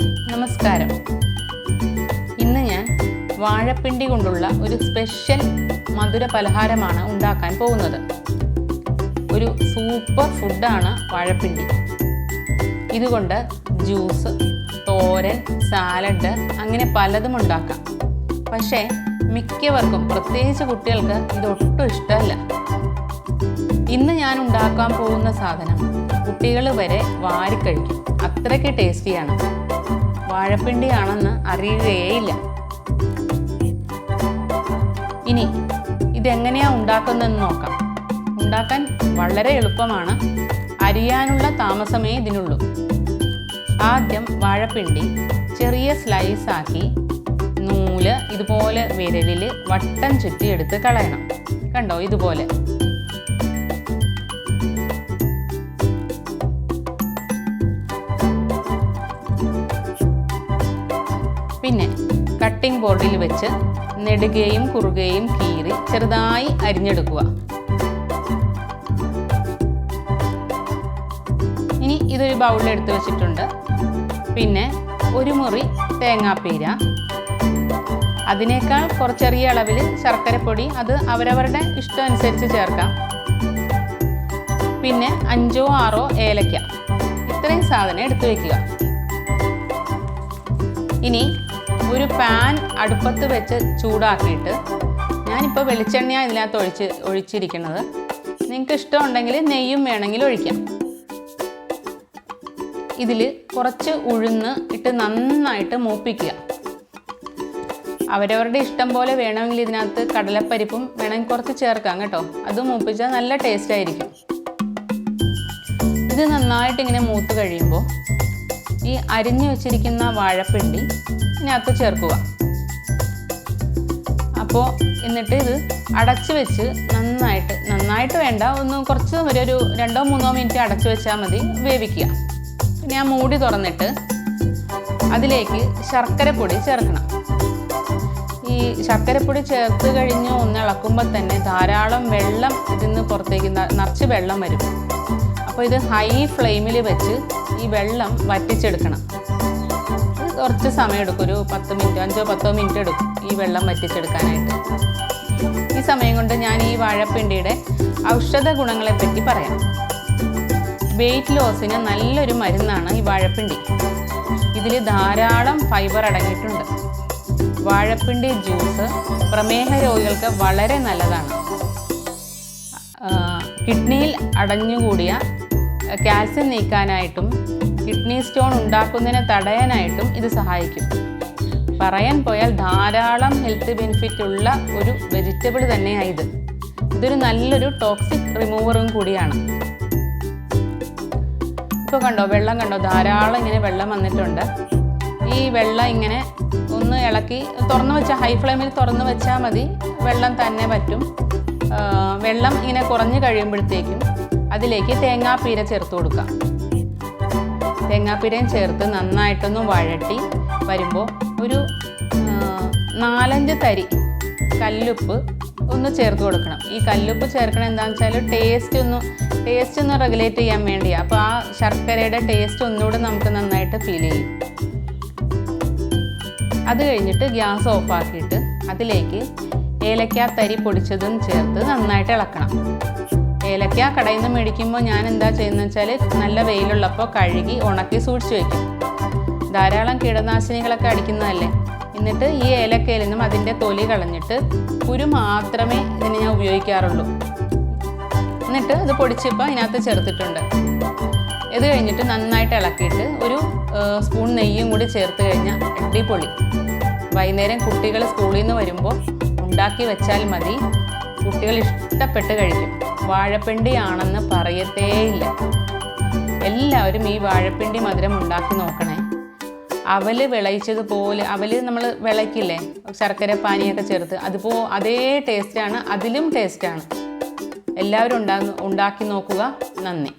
നമസ്കാരം. ഇന്ന് ഞാൻ വാഴപ്പിണ്ടി കൊണ്ടുള്ള ഒരു സ്പെഷ്യൽ മധുര പലഹാരമാണ് ഉണ്ടാക്കാൻ പോകുന്നത്. ഒരു സൂപ്പർ ഫുഡാണ് വാഴപ്പിണ്ടി. ഇതുകൊണ്ട് ജ്യൂസ് തോരൻ സാലഡ് അങ്ങനെ പലതും ഉണ്ടാക്കാം. പക്ഷേ മിക്കവർക്കും പ്രത്യേകിച്ച് കുട്ടികൾക്ക് ഇതൊട്ടും ഇഷ്ടമല്ല. ഇന്ന് ഞാൻ ഉണ്ടാക്കാൻ പോകുന്ന സാധനം കുട്ടികൾ വരെ വാരിക്കഴിക്കും അത്രയ്ക്ക് ടേസ്റ്റിയാണ്. വാഴപ്പിണ്ടിയാണെന്ന് അറിയുകയേയില്ല. ഇനി ഇതെങ്ങനെയാ ഉണ്ടാക്കുന്നതെന്ന് നോക്കാം. ഉണ്ടാക്കാൻ വളരെ എളുപ്പമാണ്. അരിയാനുള്ള താമസമേ ഇതിനുള്ളൂ. ആദ്യം വാഴപ്പിണ്ടി ചെറിയ സ്ലൈസാക്കി നൂൽ ഇതുപോലെ വിരലിൽ വട്ടം ചുറ്റി എടുത്ത് കളയണം. കണ്ടോ? ഇതുപോലെ. കട്ടിംഗ് ബോർഡിൽ വെച്ച് നെടുകയും കുറുകയും കീറി ചെറുതായി അരിഞ്ഞെടുക്കുക. ഇനി ഇതൊരു ബൗളിൽ എടുത്തു വെച്ചിട്ടുണ്ട്. പിന്നെ ഒരു മുറി തേങ്ങാപ്പീര. അതിനേക്കാൾ കുറച്ചെറിയ അളവിൽ ശർക്കരപ്പൊടി അത് അവരവരുടെ ഇഷ്ടം അനുസരിച്ച് ചേർക്കാം. പിന്നെ അഞ്ചോ ആറോ ഏലക്ക. ഇത്രയും സാധനം എടുത്തു വയ്ക്കുക ഇനി ഒരു പാൻ അടുപ്പത്ത് വെച്ച് ചൂടാക്കിയിട്ട് ഞാനിപ്പോൾ വെളിച്ചെണ്ണയാണ് ഇതിനകത്ത് ഒഴിച്ച് ഒഴിച്ചിരിക്കുന്നത്. നിങ്ങൾക്ക് ഇഷ്ടമുണ്ടെങ്കിൽ നെയ്യും വേണമെങ്കിൽ ഒഴിക്കാം. ഇതിൽ കുറച്ച് ഉഴുന്ന് ഇട്ട് നന്നായിട്ട് മൂപ്പിക്കുക. അവരവരുടെ ഇഷ്ടം പോലെ വേണമെങ്കിൽ ഇതിനകത്ത് കടലപ്പരിപ്പും വേണമെങ്കിൽ കുറച്ച് ചേർക്കാം കേട്ടോ. അത് മൂപ്പിച്ചാൽ നല്ല ടേസ്റ്റ് ആയിരിക്കും. ഇത് നന്നായിട്ട് ഇങ്ങനെ മൂത്ത് കഴിയുമ്പോൾ ഈ അരിഞ്ഞു വെച്ചിരിക്കുന്ന വാഴപ്പിണ്ടി ഇതിനകത്ത് ചേർക്കുക. അപ്പോൾ എന്നിട്ട് ഇത് അടച്ചു വെച്ച് നന്നായിട്ട് നന്നായിട്ട് വേണ്ട ഒന്ന് കുറച്ച് ഒരു ഒരു രണ്ടോ മൂന്നോ മിനിറ്റ് അടച്ചു വെച്ചാൽ മതി വേവിക്കുക. പിന്നെ ആ മൂടി തുറന്നിട്ട് അതിലേക്ക് ശർക്കരപ്പൊടി ചേർക്കണം. ഈ ശർക്കരപ്പൊടി ചേർത്ത് കഴിഞ്ഞ് ഒന്ന് ഇളക്കുമ്പോൾ തന്നെ ധാരാളം വെള്ളം ഇതിൽ നിന്ന് പുറത്തേക്ക് നിറച്ച് വെള്ളം വരും. അപ്പോൾ ഇത് ഹൈ ഫ്ലെയിമിൽ വെച്ച് ഈ വെള്ളം വറ്റിച്ചെടുക്കണം. കുറച്ച് സമയം എടുക്കും. ഒരു പത്ത് മിനിറ്റ് അഞ്ചോ പത്തോ മിനിറ്റ് എടുക്കും ഈ വെള്ളം വറ്റിച്ചെടുക്കാനായിട്ട്. ഈ സമയം കൊണ്ട് ഞാൻ ഈ വാഴപ്പിണ്ടിയുടെ ഔഷധ ഗുണങ്ങളെപ്പറ്റി പറയാം. വെയിറ്റ് ലോസിന് നല്ലൊരു മരുന്നാണ് ഈ വാഴപ്പിണ്ടി. ഇതിൽ ധാരാളം ഫൈബർ അടങ്ങിയിട്ടുണ്ട്. വാഴപ്പിണ്ടി ജ്യൂസ് പ്രമേഹ രോഗികൾക്ക് വളരെ നല്ലതാണ്. കിഡ്നിയിൽ അടഞ്ഞുകൂടിയ കാൽസ്യം നീക്കാനായിട്ടും കിഡ്നി സ്റ്റോൺ ഉണ്ടാക്കുന്നതിനെ തടയാനായിട്ടും ഇത് സഹായിക്കും. പറയാൻ പോയാൽ ധാരാളം ഹെൽത്ത് ബെനിഫിറ്റ് ഉള്ള ഒരു വെജിറ്റബിൾ തന്നെയാണ് ഇത്. ഇതൊരു നല്ലൊരു ടോക്സിക് റിമൂവറും കൂടിയാണ്. ഇപ്പോൾ കണ്ടോ വെള്ളം കണ്ടോ ധാരാളം ഇങ്ങനെ വെള്ളം വന്നിട്ടുണ്ട്. ഈ വെള്ളം ഇങ്ങനെ ഒന്ന് ഇളക്കി തുറന്നു വെച്ചാൽ ഹൈ ഫ്ലെയിമിൽ തുറന്നു വെച്ചാൽ മതി. വെള്ളം തന്നെ പറ്റും. വെള്ളം ഇങ്ങനെ കുറഞ്ഞു കഴിയുമ്പോഴത്തേക്കും അതിലേക്ക് തേങ്ങാപ്പീര ചേർത്ത് കൊടുക്കാം. തേങ്ങാപ്പീരയും ചേർത്ത് നന്നായിട്ടൊന്ന് വഴട്ടി വരുമ്പോൾ ഒരു നാലഞ്ച് തരി കല്ലുപ്പ് ഒന്ന് ചേർത്ത് കൊടുക്കണം. ഈ കല്ലുപ്പ് ചേർക്കണം എന്താണെന്ന് വെച്ചാൽ ടേസ്റ്റ് ഒന്ന് ടേസ്റ്റ് ഒന്ന് റെഗുലേറ്റ് ചെയ്യാൻ വേണ്ടിയാണ് അപ്പോൾ ആ ശർക്കരയുടെ ടേസ്റ്റ് ഒന്നുകൂടെ നമുക്ക് നന്നായിട്ട് ഫീൽ ചെയ്യും. അത് കഴിഞ്ഞിട്ട് ഗ്യാസ് ഓഫാക്കിയിട്ട് അതിലേക്ക് ഏലക്ക തരി പൊടിച്ചതും ചേർത്ത് നന്നായിട്ട് ഇളക്കണം. ഏലക്ക കടയിൽ നിന്ന് മേടിക്കുമ്പോൾ ഞാൻ എന്താ ചെയ്യുന്നത് വെച്ചാൽ നല്ല വെയിലുള്ളപ്പോൾ കഴുകി ഉണക്കി സൂക്ഷിച്ച് വയ്ക്കും ധാരാളം കീടനാശിനികളൊക്കെ അടിക്കുന്നതല്ലേ? എന്നിട്ട് ഈ ഏലക്കയിൽ നിന്നും അതിന്റെ തൊലി കളഞ്ഞിട്ട് കുരു മാത്രമേ ഇതിന് ഞാൻ ഉപയോഗിക്കാറുള്ളൂ. എന്നിട്ട് ഇത് പൊടിച്ചിപ്പോൾ അതിനകത്ത് ചേർത്തിട്ടുണ്ട്. ഇത് കഴിഞ്ഞിട്ട് നന്നായിട്ട് ഇളക്കിയിട്ട് ഒരു സ്പൂൺ നെയ്യും കൂടി ചേർത്ത് കഴിഞ്ഞാൽ അടിപൊളി. വൈകുന്നേരം കുട്ടികൾ സ്കൂളിൽ നിന്ന് വരുമ്പോൾ ഉണ്ടാക്കി വെച്ചാൽ മതി. കുട്ടികൾ ഇഷ്ടപ്പെട്ട് കഴിക്കും. വാഴപ്പിണ്ടിയാണെന്ന് പറയത്തേയില്ല. എല്ലാവരും ഈ വാഴപ്പിണ്ടി മധുരം ഉണ്ടാക്കി നോക്കണേ. അവൽ വിളയിച്ചതുപോലെ അവൽ നമ്മൾ വിളയ്ക്കില്ലേ? ശർക്കര പാനിയൊക്കെ ചേർത്ത് അതിപ്പോൾ അതേ ടേസ്റ്റാണ് അതിലും ടേസ്റ്റാണ് എല്ലാവരും ഉണ്ടാ ഉണ്ടാക്കി നോക്കുക. നന്ദി.